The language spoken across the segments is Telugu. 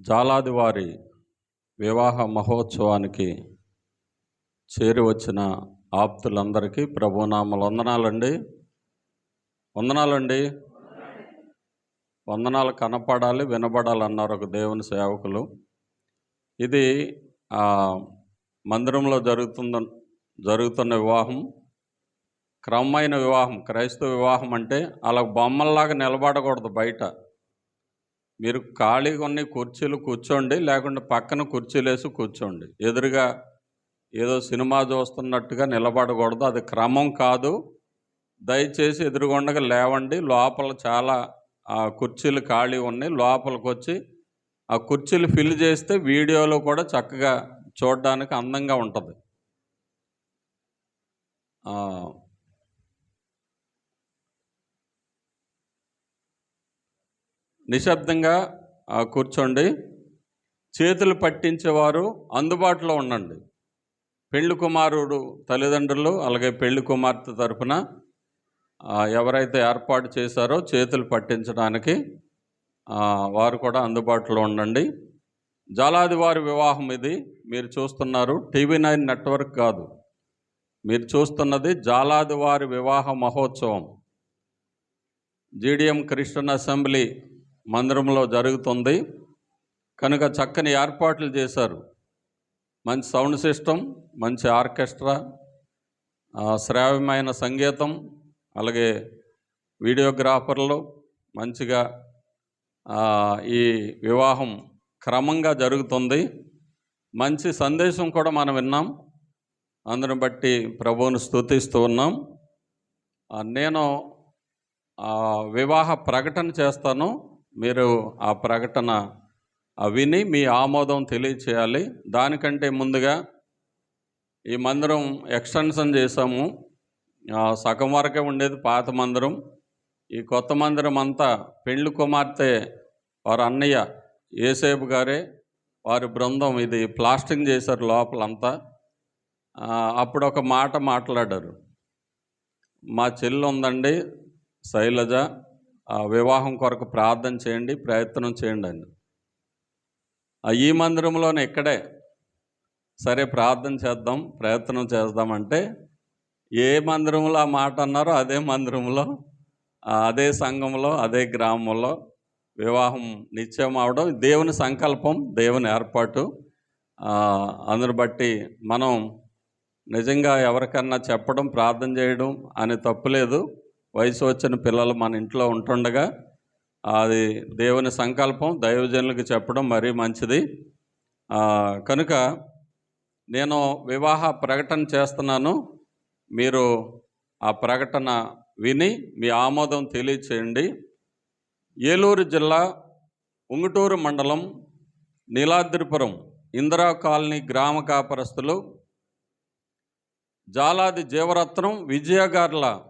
జాలాది వారి వివాహ మహోత్సవానికి చేరి వచ్చిన ఆప్తులందరికీ ప్రభునామలు వందనాలండి. వందనాలండి. వందనాలు కనపడాలి వినబడాలి అన్నారు ఒక దేవుని సేవకులు. ఇది మందిరంలో జరుగుతుంద జరుగుతున్న వివాహం. క్రమమైన వివాహం క్రైస్తవ వివాహం అంటే అలా బొమ్మల్లాగా నిలబడకూడదు బయట. మీరు ఖాళీగా ఉన్న కుర్చీలు కూర్చోండి లేకుంటే పక్కన కుర్చీలు వేసి కూర్చోండి. ఎదురుగా ఏదో సినిమా చూస్తున్నట్టుగా నిలబడకూడదు అది క్రమం కాదు. దయచేసి ఎదురుగుండగా లేవండి లోపల చాలా ఆ కుర్చీలు ఖాళీ ఉన్నాయి. లోపలికి వచ్చి ఆ కుర్చీలు ఫిల్ చేస్తే వీడియోలో కూడా చక్కగా చూడడానికి అందంగా ఉంటుంది. నిశ్శబ్దంగా కూర్చోండి. చేతులు పట్టించేవారు అందుబాటులో ఉండండి. పెళ్ళి కుమారుడు తల్లిదండ్రులు అలాగే పెళ్ళి కుమార్తె తరపున ఎవరైతే ఏర్పాటు చేశారో చేతులు పట్టించడానికి వారు కూడా అందుబాటులో ఉండండి. జాలాది వారి వివాహం ఇది. మీరు చూస్తున్నారు టీవీ నైన్ నెట్వర్క్ కాదు. మీరు చూస్తున్నది జాలాది వారి వివాహ మహోత్సవం. జీడిఎం క్రిస్టియన్ అసెంబ్లీ మందిరంలో జరుగుతుంది. కనుక చక్కని ఏర్పాట్లు చేశారు. మంచి సౌండ్ సిస్టమ్ మంచి ఆర్కెస్ట్రా శ్రావ్యమైన సంగీతం అలాగే వీడియోగ్రాఫర్లు మంచిగా ఈ వివాహం క్రమంగా జరుగుతుంది. మంచి సందేశం కూడా మనం విన్నాం. అందుని బట్టి ప్రభువును స్తుతిస్తూ ఉన్నాం. నేను వివాహ ప్రకటన చేస్తాను. మీరు ఆ ప్రకటన విని మీ ఆమోదం తెలియచేయాలి. దానికంటే ముందుగా ఈ మందిరం ఎక్స్టెన్షన్ చేసాము సగం వరకే ఉండేది పాత మందిరం. ఈ కొత్త మందిరం అంతా పెండ్లి కుమార్తె వారి అన్నయ్య ఏసేపు గారే. వారి బృందం ఇది ప్లాస్టింగ్ చేశారు లోపలంతా. అప్పుడు ఒక మాట మాట్లాడారు. మా చెల్లి ఉందండి శైలజ. వివాహం కొరకు ప్రార్థన చేయండి ప్రయత్నం చేయండి అని ఈ మందిరంలోనే ఇక్కడే. సరే ప్రార్థన చేద్దాం ప్రయత్నం చేద్దామంటే ఏ మందిరంలో ఆ మాట అన్నారో అదే మందిరంలో అదే సంఘంలో అదే గ్రామంలో వివాహం నిశ్చయం అవడం దేవుని సంకల్పం దేవుని ఏర్పాటు. అందును బట్టి మనం నిజంగా ఎవరికన్నా చెప్పడం ప్రార్థన చేయడం అని తప్పులేదు వయసు వచ్చిన పిల్లలు మన ఇంట్లో ఉంటుండగా అది దేవుని సంకల్పం దైవజనులకు చెప్పడం మరీ మంచిది. కనుక నేను వివాహ ప్రకటన చేస్తున్నాను. మీరు ఆ ప్రకటన విని మీ ఆమోదం తెలియచేయండి. ఏలూరు జిల్లా ఉంగుటూరు మండలం నీలాద్రిపురం ఇందిరా కాలనీ గ్రామ కాపరస్తులు జాలాది జీవరత్నం విజయగార్ల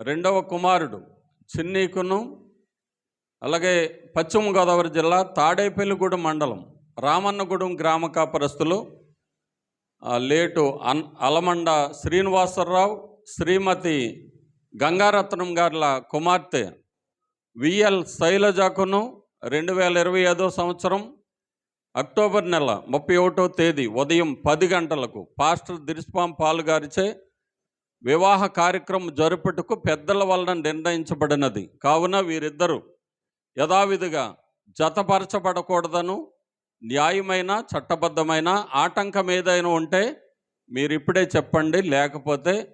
రెండవ కుమారుడు చిన్నీకును అలాగే పశ్చిమ గోదావరి జిల్లా తాడేపల్లిగూడెం మండలం రామన్నగూడెం గ్రామ కాపరస్తులు లేటు అన్ అలమండ శ్రీనివాసరావు శ్రీమతి గంగారత్నం గార్ల కుమార్తె విఎల్ శైలజకును రెండు వేల ఇరవై ఐదో సంవత్సరం అక్టోబర్ నెల ముప్పై ఒకటో తేదీ ఉదయం పది గంటలకు పాస్టర్ దిరిస్పాం పాలు గారిచే వివాహ కార్యక్రమం జరుపుటకు పెద్దల వలన నిర్ణయించబడినది. కావున వీరిద్దరూ యథావిధిగా జతపరచబడకూడదను. న్యాయమైన చట్టబద్ధమైన ఆటంకం ఏదైనా ఉంటే మీరు ఇప్పుడే చెప్పండి. లేకపోతే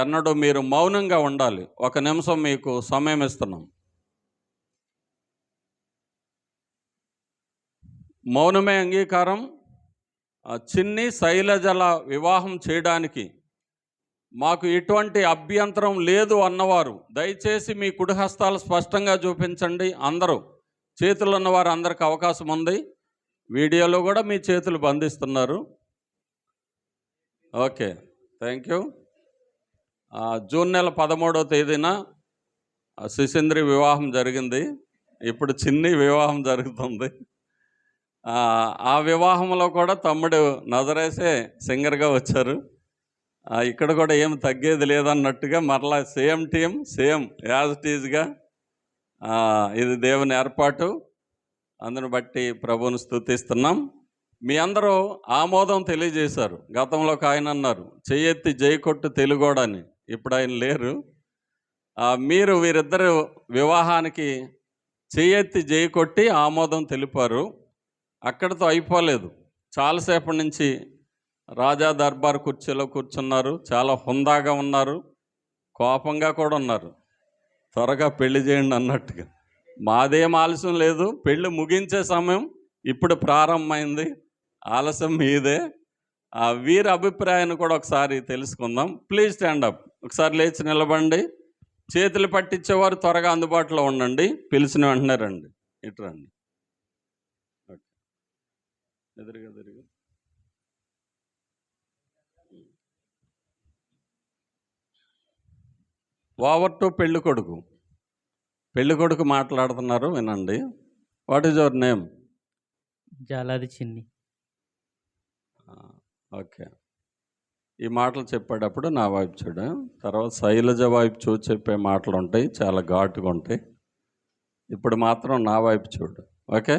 ఎన్నడూ మీరు మౌనంగా ఉండాలి. ఒక నిమిషం మీకు సమయం ఇస్తున్నాం. మౌనమే అంగీకారం. చిన్ని శైలజల వివాహం చేయడానికి మాకు ఎటువంటి అభ్యంతరం లేదు అన్నవారు. దయచేసి మీ కుడిహస్తాలు స్పష్టంగా చూపించండి అందరూ. చేతులు ఉన్నవారు అందరికి అవకాశం ఉంది. వీడియోలో కూడా మీ చేతులు బంధిస్తున్నారు. Okay thank you. జూన్ నెల పదమూడవ తేదీన ఆ, శిశింద్రి వివాహం జరిగింది. ఇప్పుడు చిన్ని వివాహం జరుగుతుంది. ఆ, వివాహంలో కూడా తమ్ముడు నజరేసే సింగర్గా వచ్చారు. ఇక్కడ కూడా ఏం తగ్గేది లేదన్నట్టుగా మరలా సేమ్ టీం సేమ్ యాజ్ టీజ్గా ఇది దేవుని ఏర్పాటు. అందుని బట్టి ప్రభువును స్తుతిస్తున్నాం మీ అందరూ ఆమోదం తెలియజేశారు. గతంలో ఒక ఆయన అన్నారు చెయ్యెత్తి జయకొట్టు తెలుగోడని. ఇప్పుడు ఆయన లేరు. మీరు వీరిద్దరు వివాహానికి చెయ్యెత్తి జయకొట్టి ఆమోదం తెలిపారు. అక్కడితో అయిపోలేదు. చాలాసేపటి నుంచి రాజా దర్బార్ కుర్చీలో కూర్చున్నారు. చాలా హుందాగా ఉన్నారు. కోపంగా కూడా ఉన్నారు. త్వరగా పెళ్ళి చేయండి అన్నట్టుగా. మాదేం ఆలస్యం లేదు. పెళ్ళి ముగించే సమయం ఇప్పుడు ప్రారంభమైంది. ఆలస్యం మీదే. ఆ వీరి అభిప్రాయాన్ని కూడా ఒకసారి తెలుసుకుందాం. ప్లీజ్ స్టాండ్ అప్ ఒకసారి లేచి నిలబండి చేతులు పట్టించేవారు త్వరగా అందుబాటులో ఉండండి. పిలిచిన వెంటనే రండి. ఇటు రండి. ఓకే ఎదురుగా ఎదురుగా. ఓవర్ టు పెళ్ళి కొడుకు పెళ్ళి కొడుకు మాట్లాడుతున్నారు వినండి. What is your name? Jaladi Chinni. Okay. ఈ మాటలు చెప్పేటప్పుడు నా వైపు చూడు. తర్వాత శైలజ వైపు చూసి చెప్పే మాటలు ఉంటాయి చాలా ఘాటుగా ఉంటాయి. ఇప్పుడు మాత్రం నా వైపు చూడు. ఓకే?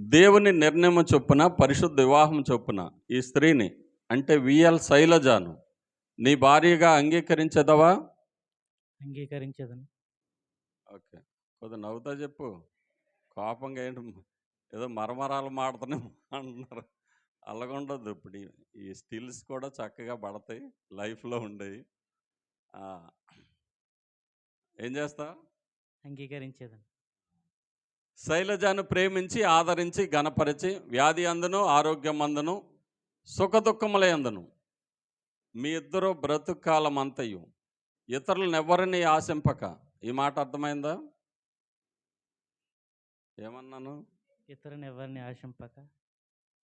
దేవుని నిర్ణయం చొప్పున పరిశుద్ధ వివాహం చొప్పున ఈ స్త్రీని అంటే విఎల్ శైలజాను నీ భార్యగా అంగీకరించదవా? అంగీకరించదను. ఓకే. కొద్దిగా నవ్వుతా చెప్పు. కోపంగా ఏంటి? ఏదో మరమరాలు మాడుతూనే అంటున్నారు. అలాగుండదు. ఇప్పుడు ఈ- స్టిల్స్ కూడా చక్కగా పడతాయి. లైఫ్లో ఉండేవి. ఏం చేస్తా అంగీకరించదను. శైలజాను ప్రేమించి ఆదరించి గణపరిచి వ్యాధి అందును ఆరోగ్యం అందును సుఖదుఖములే అందును. మీ ఇద్దరు బ్రతుకాలం అంతయు ఇతరులను ఎవరిని ఆశింపక. ఈ మాట అర్థమైందా? ఏమన్నాను? ఇతరుని ఎవరిని ఆశింపక.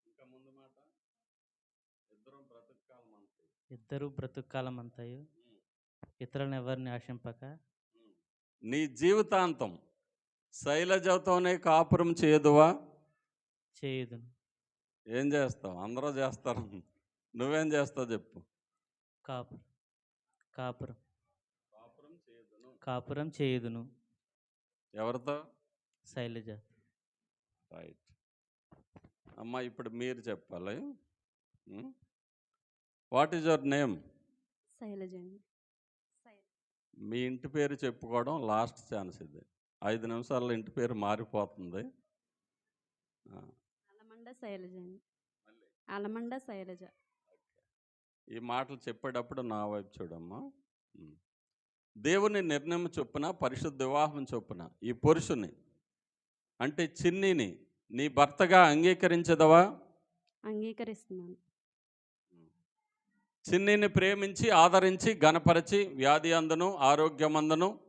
ఇంకా ముందు మాట. ఇద్దరు బ్రతుకాలం అంతయు ఇద్దరు బ్రతుకాలం అంతయు ఇతరులను ఎవరిని ఆశింపక నీ జీవితాంతం శైలజతోనే కాపురం చేయదువా? చేయుదును. ఏం చేస్తావు? అందరూ చేస్తారు. నువ్వేం చేస్తావు చెప్పు. కాపురం కాపురం. కాపురం చేయదును. కాపురం చేయుదును. ఎవరితో? శైలజ. రైట్. అమ్మ ఇప్పుడు మీరు చెప్పాలి. What is your name? Sailaja మీ ఇంటి పేరు చెప్పుకోవడం లాస్ట్ ఛాన్స్ ఇది. ఐదు నిమిషాల్లో ఇంటి పేరు మారిపోతుంది. అలమండ శైలజ అండి. అలమండ శైలజ. ఈ మాటలు చెప్పేటప్పుడు నా వైపు చూడమ్మా. దేవుని నిర్ణయం చొప్పున పరిశుద్ధ వివాహం చొప్పున ఈ పురుషుని అంటే చిన్నిని నీ భర్తగా అంగీకరించదవా? అంగీకరిస్తున్నాను. చిన్నిని ప్రేమించి ఆదరించి గణపరిచి వ్యాధి అందును ఆరోగ్యమందును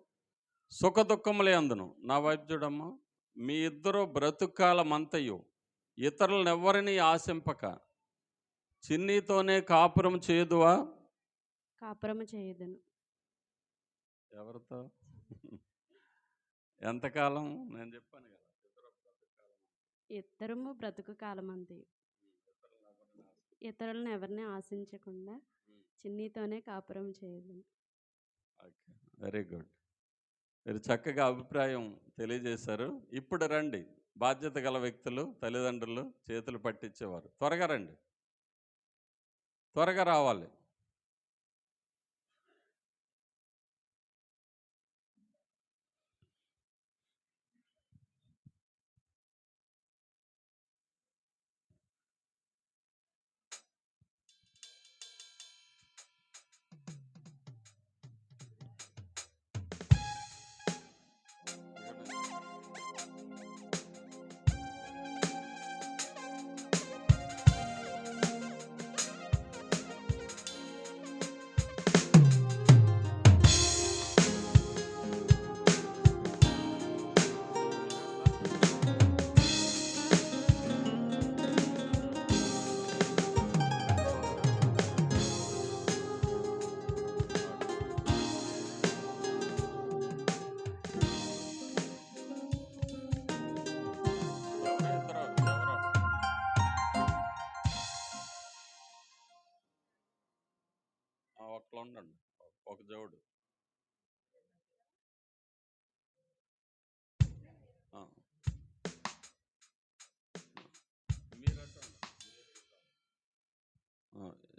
సుఖ దుఃఖములే అందును. నా వైపు చూడమ్మా. మీ ఇద్దరు బ్రతుకాలమంతయు ఇతరులను ఎవరిని ఆశింపక చిన్నితోనే కాపురం చేయదువా? కాపురము చేయదును. ఎవరితో? ఎంతకాలం? నేను చెప్పాను కదా. ఇద్దరము బ్రతుకు కాలం అంతే ఇతరులను ఎవరిని ఆశించకుండా చిన్నీతోనే కాపురం చేయదును. Okay very good. మీరు చక్కగా అభిప్రాయం తెలియజేశారు. ఇప్పుడు రండి. బాధ్యత గల వ్యక్తులు తల్లిదండ్రులు చేతులు పట్టించేవారు. త్వరగా రండి. త్వరగా రావాలి.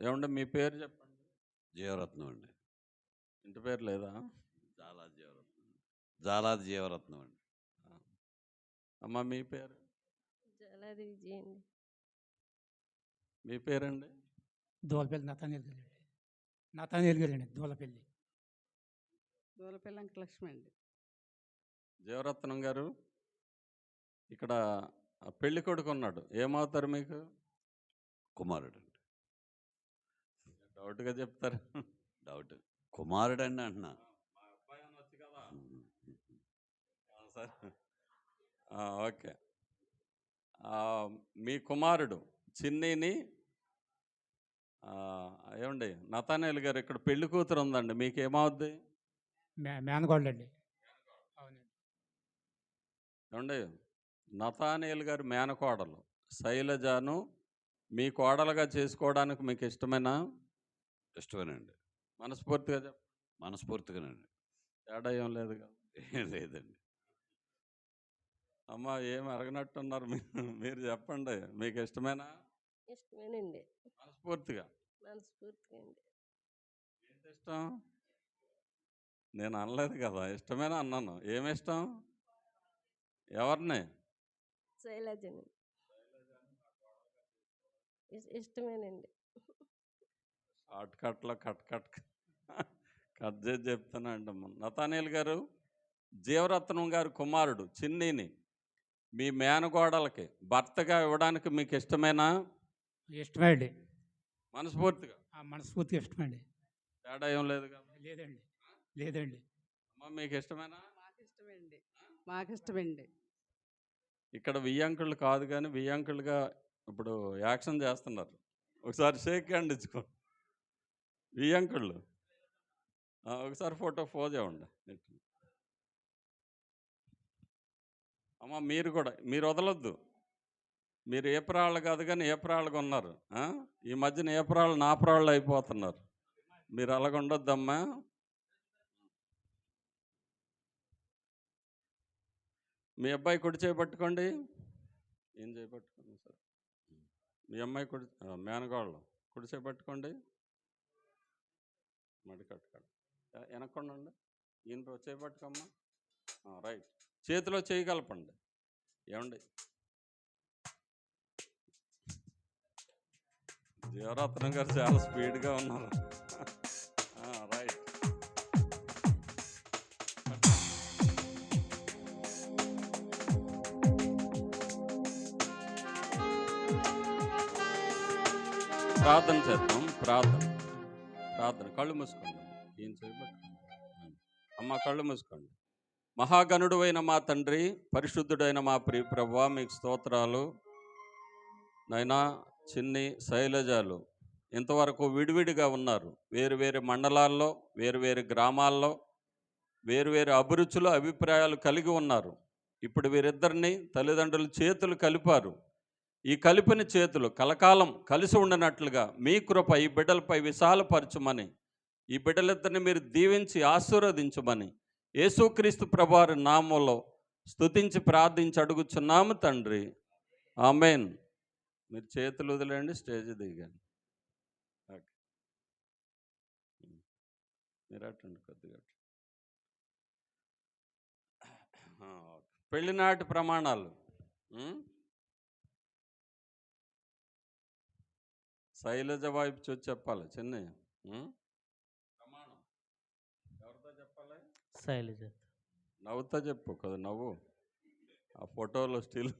ఏమండి మీ పేరు చెప్పండి? జీవరత్నం అండి. ఇంటి పేరు లేదా? చాలా జీవరత్నం. జాలాది జీవరత్నం అండి. అమ్మ మీ పేరు? జలాది విజయ్ అండి. మీ పేరండి? దోలపల్లి నతానేలు గారు అండి. నతానేలు గారు అండి దోలపల్లి. దూలపల్లి వెంకటలక్ష్మి అండి. జీవరత్నం గారు ఇక్కడ ఆ పెళ్ళి కొడుకు ఉన్నాడు. ఏమవుతారు మీకు? కుమారుడు. డౌట్గా చెప్తారు. డౌట్. కుమారుడు అండి అంటున్నా సరే. ఓకే. మీ కుమారుడు చిన్నీని ఏమండి నతానేలు గారు ఇక్కడ పెళ్ళి కూతురు ఉందండి. మీకు ఏమవుద్ది మేనగోళ్ళు అండి ఏమండి నతానేలు గారి మేనకోడలు. శైలజను మీ కోడలుగా చేసుకోవడానికి మీకు ఇష్టమేనా ఇష్టమేనండి. మనస్ఫూర్తిగా చెప్ప మనస్ఫూర్తిగానండి. తేడా ఏం లేదు కదా. ఏం లేదండి. అమ్మ ఏం అరగనట్టున్నారు మీరు మీరు చెప్పండి. మీకు ఇష్టమేనా? ఇష్టమేనండి. మనస్ఫూర్తిగా. మనస్ఫూర్తిగా అండి. ఏంటి ఇష్టం? నేను అనలేదు కదా. ఇష్టమేనా అన్నాను. ఏమి ఇష్టం? ఎవరిని? శైలజని. ఇష్టమేనండి. షార్ట్ కట్లో కట్ కట్ కట్ చేసి చెప్తానండి నతానీల్ గారు జీవరత్నం గారు కుమారుడు చిన్నీని మీ మేనగోడలకి భర్తగా ఇవ్వడానికి మీకు ఇష్టమేనా? ఇష్టమే అండి మనస్ఫూర్తిగా. ఆ మనస్ఫూర్తిగా ఇష్టమే అండి తేడా ఏం లేదు కదా. లేదండి. లేదండి. అమ్మ మీకు ఇష్టమేనా? మాకు ఇష్టమండి మాకు ఇష్టమండి ఇక్కడ వియ్యంకుళ్ళు కాదు కానీ వియ్యంకులుగా ఇప్పుడు యాక్షన్ చేస్తున్నారు. ఒకసారి షేక్ హ్యాండ్ ఇచ్చుకో ఈ అంకుళ్ళు. ఒకసారి ఫోటో పోజ్ ఇవ్వండి అమ్మ మీరు కూడా మీరు వదలొద్దు. మీరు ఏ ప్రాళ్ళు కాదు కానీ ఏ ప్రాళ్ళగా ఉన్నారు ఈ మధ్యన ఏ ప్రాళ్ళు నా ప్రాళ్ళు అయిపోతున్నారు. మీరు అలాగ ఉండొద్దమ్మా. మీ అబ్బాయి కుడి చేపట్టుకోండి ఏం చేపట్టుకోండి సార్? మీ అమ్మాయి కుడి మేనగాళ్ళు కుడి చేపట్టుకోండి మడి కట్టుకోండి వెనక్కండి ఈయన చేపట్టుకోమ్మా. రైట్. చేతిలో చేయగలపండి. ఏమండి? జీవరత్నం గారు చాలా స్పీడ్గా ఉన్నారు. రైట్. ప్రార్థన చేద్దాం. ప్రార్థన. ప్రార్థన. కళ్ళు మూసుకోండి. ఏం చేయబట్టు అమ్మ కళ్ళు మూసుకోండి. మహాగణుడు అయిన మా తండ్రి పరిశుద్ధుడైన మా ప్రియ ప్రభా మీకు స్తోత్రాలు. నైనా చిన్ని శైలజాలు ఇంతవరకు విడివిడిగా ఉన్నారు. వేరు వేరు మండలాల్లో వేరు వేరు గ్రామాల్లో వేరు వేరు అభిరుచులు అభిప్రాయాలు కలిగి ఉన్నారు. ఇప్పుడు వీరిద్దరిని తల్లిదండ్రులు చేతులు కలిపారు. ఈ కలిపిన చేతులు కలకాలం కలిసి ఉండనట్లుగా మీ కృప ఈ బిడ్డలపై విశాలపరచుమని ఈ బిడ్డలిద్దరిని మీరు దీవించి ఆశీర్వదించమని యేసుక్రీస్తు ప్రభువారి నామంలో స్తుతించి ప్రార్థించి అడుగుచున్నాము తండ్రి. ఆమెన్. మీరు చేతులు వదిలేండి స్టేజ్ దిగండి. మీరు అటండి కొద్దిగా పెళ్ళినాటి ప్రమాణాలు. శైలజ వైపు చూసి చెప్పాలి చిన్న ప్రమాణం. ఎవరితో చెప్పాలి? శైలజ. నవ్వుతా చెప్పు కదా నవ్వు. ఆ ఫోటోలో స్టిల్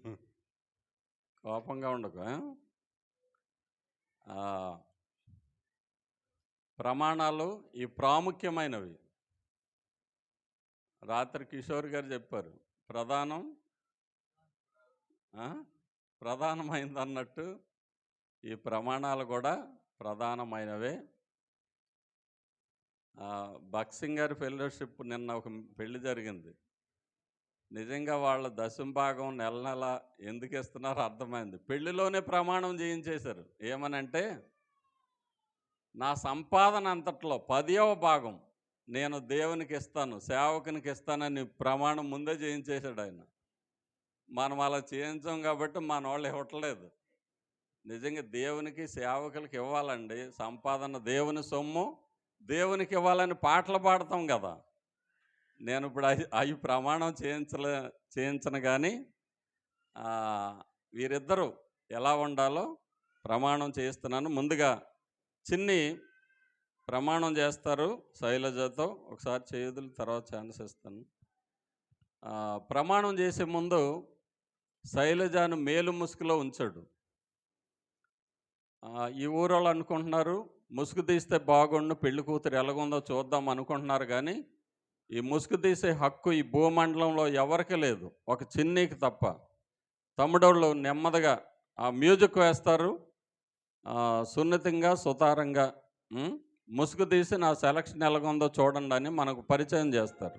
కోపంగా ఉండకు ప్రమాణాలు ఈ ప్రాముఖ్యమైనవి. రాత్రి కిషోర్ గారు చెప్పారు ప్రధానం ఆ? ప్రధానమైంది అన్నట్టు ఈ ప్రమాణాలు కూడా ప్రధానమైనవే. ఆ, బక్సింగ్ గారి ఫెలోషిప్ నిన్న ఒక పెళ్ళి జరిగింది. నిజంగా వాళ్ళ దశంభాగం నెల నెల ఎందుకు ఇస్తున్నారో అర్థమైంది. పెళ్ళిలోనే ప్రమాణం చేయించేశారు. ఏమనంటే నా సంపాదన అంతట్లో పదియవ భాగం నేను దేవునికి ఇస్తాను సేవకునికి ఇస్తానని ప్రమాణం ముందే చేయించేశాడు ఆయన. మనం అలా చేయించాం కాబట్టి మన వాళ్ళు ఇవ్వట్లేదు. నిజంగా దేవునికి సేవకులకి ఇవ్వాలండి. సంపాదన దేవుని సొమ్ము దేవునికి ఇవ్వాలని పాటలు పాడతాం కదా. నేను ఇప్పుడు అవి ప్రమాణం చేయించలే చేయించను కానీ వీరిద్దరూ ఎలా ఉండాలో ప్రమాణం చేయిస్తున్నాను. ముందుగా చిన్ని ప్రమాణం చేస్తారు శైలజతో. ఒకసారి చేయుదులు తర్వాత ఛాన్స్ ఇస్తాను. ప్రమాణం చేసే ముందు శైలజను మేలు ముసుగులో ఉంచాడు. ఈ ఊరోళ్ళు అనుకుంటున్నారు ముసుగు తీస్తే బాగుండు పెళ్ళి కూతురు ఎలాగుందో చూద్దాం అనుకుంటున్నారు కానీ ఈ ముసుగు తీసే హక్కు ఈ భూమండలంలో ఎవరికి లేదు. ఒక చిన్నీకి తప్ప. తమ్ముడోళ్ళు నెమ్మదిగా ఆ మ్యూజిక్ వేస్తారు సున్నితంగా సుతారంగా ముసుగు తీసి నా సెలక్షన్ ఎలాగుందో చూడండి అని మనకు పరిచయం చేస్తారు.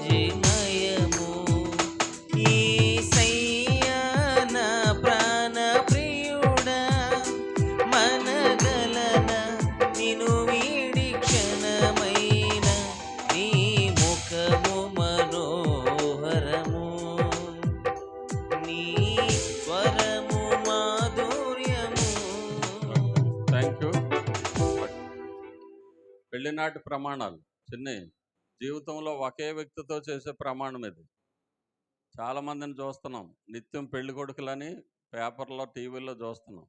చిన్ననాటి ప్రమాణాలు. చిన్ని జీవితంలో ఒకే వ్యక్తితో చేసే ప్రమాణం ఇది. చాలామందిని చూస్తున్నాం. నిత్యం పెళ్ళి కొడుకులని పేపర్లో టీవీలో చూస్తున్నాం.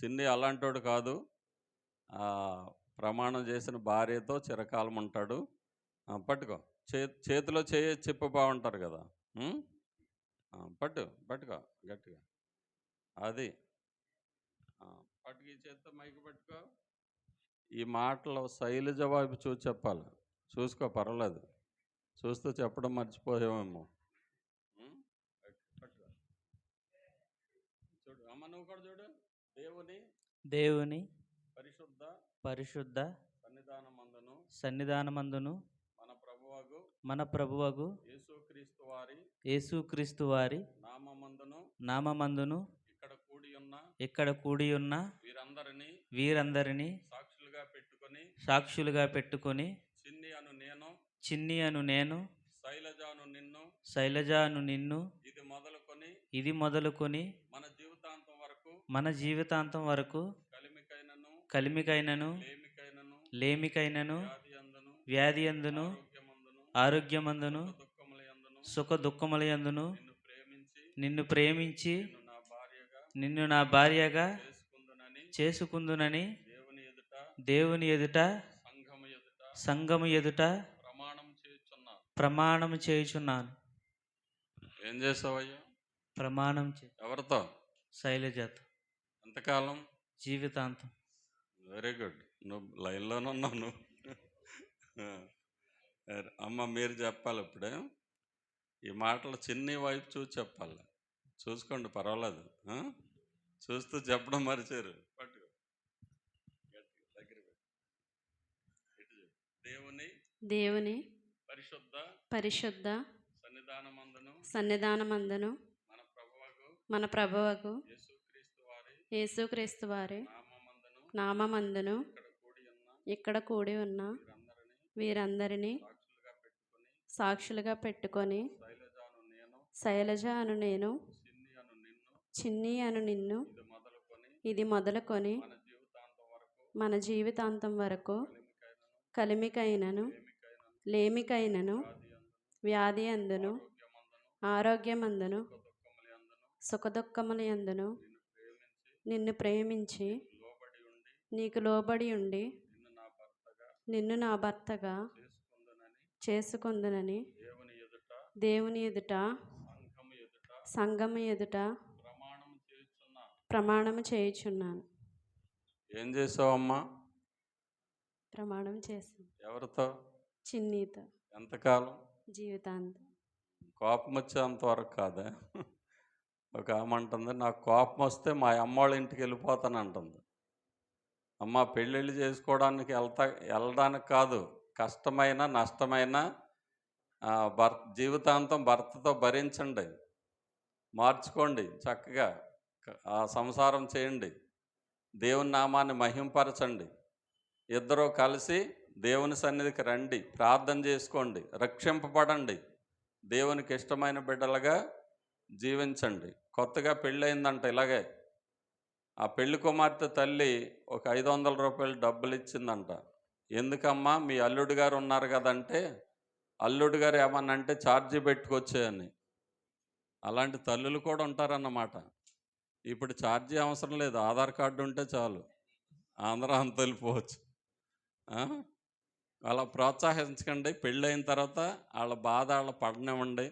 చిన్ని అలాంటోడు కాదు. ప్రమాణం చేసిన భార్యతో చిరకాలం ఉంటాడు. పట్టుకో. చే చేతిలో చేయ చెప్పు బాగుంటారు కదా. పట్టు పట్టుకో గట్టిగా. అది. పట్టుకు చేతితో మైకి పట్టుకో. ఈ మాటలో శైలజ వైపు చూసి చెప్పాలి. చూసుకో పర్వాలేదు. చూస్తూ చెప్పడం మర్చిపోయామేమో. చూడు అమ్మ నువ్వు కూడా చూడు. దేవుని దేవుని పరిశుద్ధ పరిశుద్ధ సన్నిధానమందును. సన్నిధానమందును. మన ప్రభువగు మన ప్రభువగు యేసుక్రీస్తు వారి యేసుక్రీస్తు వారి నామమందును నామమందును ఇక్కడ కూడి ఉన్న ఇక్కడ కూడి ఉన్న వీరందరినీ వీరందరినీ పెట్టుకొని సాక్షులుగా పెట్టుకొని చిన్ని అను నేను చిన్ని అను నేను శైలజాను నిన్ను శైలజాను నిన్ను ఇది మొదలుకొని ఇది మొదలుకొని మన జీవితాంతం వరకు మన జీవితాంతం వరకు కలిమికైనను కలిమికైనను లేమికైనను లేమికైనను వ్యాధి అందును ఆరోగ్యమందును సుఖ దుఃఖములయందును నిన్ను ప్రేమించి నిన్ను నా భార్యగా నిన్ను నా భార్యగా చేసుకుందునని చేసుకుందునని దేవుని ఎదుట సంఘము ఎదుట సంఘము ఎదుట ప్రమాణం చేయుచున్నా. ప్రమాణం చేయుచున్నాను. ఏం చేసావయ్యా? ప్రమాణం చే ఎవరితో? శైలజత. ఎంతకాలం? జీవితాంతం. Very good. నువ్వు లైన్లోనే ఉన్నావు నువ్వు. అమ్మ మీరు చెప్పాలి ఇప్పుడే. ఈ మాటలు చిన్ని వైపు చూసి చెప్పాలి. చూసుకోండి పర్వాలేదు? చూస్తూ చెప్పడం మరిచారు. పట్టుకో గట్టిగా దగ్గర పెట్టు. ఇటు చూడు. దేవుని పరిశుద్ధ పరిశుద్ధ సన్నిధానమందును సన్నిధానమందును మన ప్రభువకు మన ప్రభువకు యేసుక్రీస్తు వారి నామమందును ఇక్కడ కూడి ఉన్న వీరందరినీ సాక్షులుగా పెట్టుకొని శైలజ అను నేను చిన్ని అను నిన్ను ఇది మొదలుకొని మన జీవితాంతం వరకు కలిమికైనను లేమికైనను వ్యాధి అందును. ఆరోగ్యమందును. సుఖదుఃఖములు సుఖదుఖములందును నిన్ను ప్రేమించి నీకు లోబడి ఉండి నిన్ను నా భర్తగా చేసుకుందునని దేవుని ఎదుట సంఘము ఎదుట ప్రమాణం చేయుచున్నాను. ఏం చేసావమ్మా? ప్రమాణం చేశాను. ఎవరితో? చిన్నీతో. ఎంతకాలం? జీవితాంతం. కోపం వచ్చేంత వరకు కాదే? ఒక ఆమె అంటుంది నాకు కోపం వస్తే మా అమ్మ వాళ్ళ ఇంటికి వెళ్ళిపోతాను అంటుంది అమ్మ పెళ్ళిళ్ళు చేసుకోవడానికి వెళ్తా వెళ్ళడానికి కాదు. కష్టమైన నష్టమైన ఆ, భర్త జీవితాంతం భర్తతో భరించండి. మార్చుకోండి చక్కగా. ఆ సంసారం చేయండి. దేవుని నామాన్ని మహింపరచండి. ఇద్దరూ కలిసి దేవుని సన్నిధికి రండి ప్రార్థన చేసుకోండి రక్షింపబడండి. దేవునికి ఇష్టమైన బిడ్డలుగా జీవించండి. కొత్తగా పెళ్ళయిందంట ఇలాగే. ఆ పెళ్ళి కుమార్తె తల్లి ఒక ఐదు వందల రూపాయలు డబ్బులు ఇచ్చిందంట. ఎందుకమ్మా? మీ అల్లుడు గారు ఉన్నారు కదంటే అల్లుడు గారు ఏమన్నంటే ఛార్జీ పెట్టుకొచ్చాయని అలాంటి తల్లులు కూడా ఉంటారన్నమాట. ఇప్పుడు ఛార్జీ అవసరం లేదు ఆధార్ కార్డు ఉంటే చాలు. ఆంధ్ర అంత వెళ్ళిపోవచ్చు. అలా ప్రోత్సహించకండి. పెళ్ళైన తర్వాత వాళ్ళ బాధ వాళ్ళ పడనివ్వండి.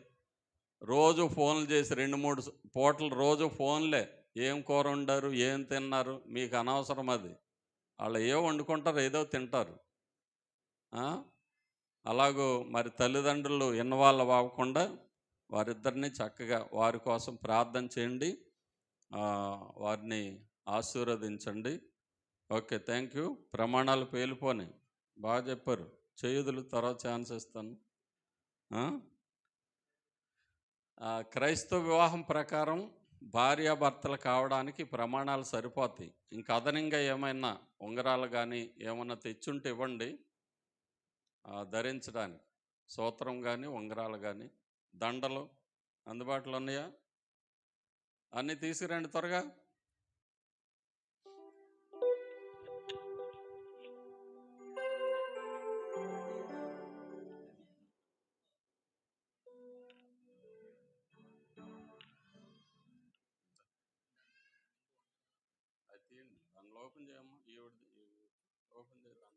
రోజు ఫోన్లు చేసి రెండు మూడు పూటలు రోజు ఫోన్లే. ఏం కూర వండారు? ఏం తిన్నారు? మీకు అనవసరం అది. వాళ్ళు ఏ వండుకుంటారు ఏదో తింటారు. అలాగూ మరి తల్లిదండ్రులు ఇన్వాల్వ్ అవ్వకుండా వారిద్దరిని చక్కగా వారి కోసం ప్రార్థన చేయండి. వారిని ఆశీర్వదించండి. ఓకే థ్యాంక్ యూ ప్రమాణాలు పేలిపోని బాగా చెప్పారు. చేయుదులు తర్వాత ఛాన్స్ ఇస్తాను. క్రైస్తవ వివాహం ప్రకారం భార్యాభర్తలు కావడానికి ప్రమాణాలు సరిపోతాయి. ఇంకా అదనంగా ఏమైనా ఉంగరాలు కానీ ఏమైనా తెచ్చుంటే ఇవ్వండి. ధరించడానికి. సూత్రం కానీ ఉంగరాలు కానీ దండలు అందుబాటులో ఉన్నాయా? అన్నీ తీసుకురండి త్వరగా. ఓపెన్ చేయమ్మా ఈవిడ ఓపెన్ చేద్దాం